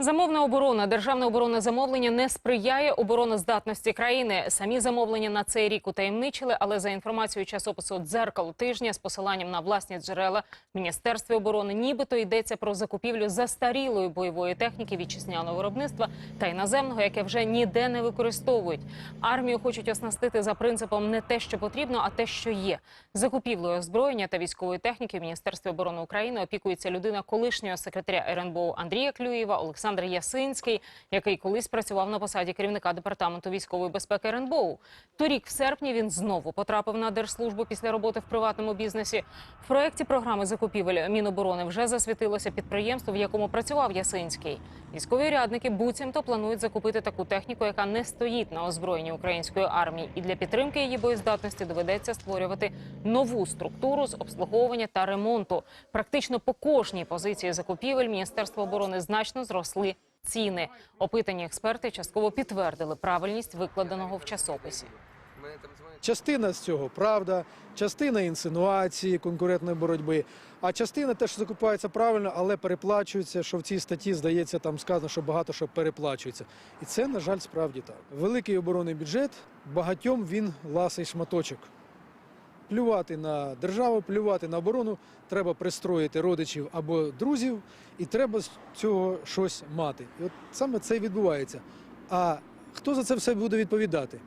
Замовна оборона, державне оборонне замовлення не сприяє обороноздатності країни. Самі замовлення на цей рік утаємничили, але за інформацією часопису «Дзеркало тижня» з посиланням на власні джерела в Міністерстві оборони, нібито йдеться про закупівлю застарілої бойової техніки вітчизняного виробництва та іноземного, яке вже ніде не використовують. Армію хочуть оснастити за принципом не те, що потрібно, а те, що є. Закупівлею озброєння та військової техніки в Міністерстві оборони України опікується людина колишнього секретаря РНБО Андрія Клюєва Олександр Ясинський, який колись працював на посаді керівника департаменту військової безпеки РНБО. Торік, в серпні, він знову потрапив на держслужбу після роботи в приватному бізнесі. В проєкті програми закупівель Міноборони вже засвітилося підприємство, в якому працював Ясинський. Військові рядники буцімто планують закупити таку техніку, яка не стоїть на озброєнні української армії, і для підтримки її боєздатності доведеться створювати нову структуру з обслуговування та ремонту. Практично по кожній позиції закупівель Міністерства оборони значно зросли ціни. Опитані експерти частково підтвердили правильність викладеного в часописі. Частина з цього правда, частина інсинуації конкурентної боротьби, а частина теж закупається правильно, але переплачується, що в цій статті здається, там сказано, що багато що переплачується. І це, на жаль, справді так. Великий оборонний бюджет багатьом він ласий шматочок. Плювати на державу, плювати на оборону, треба пристроїти родичів або друзів, і треба з цього щось мати. І от саме це і відбувається. А хто за це все буде відповідати?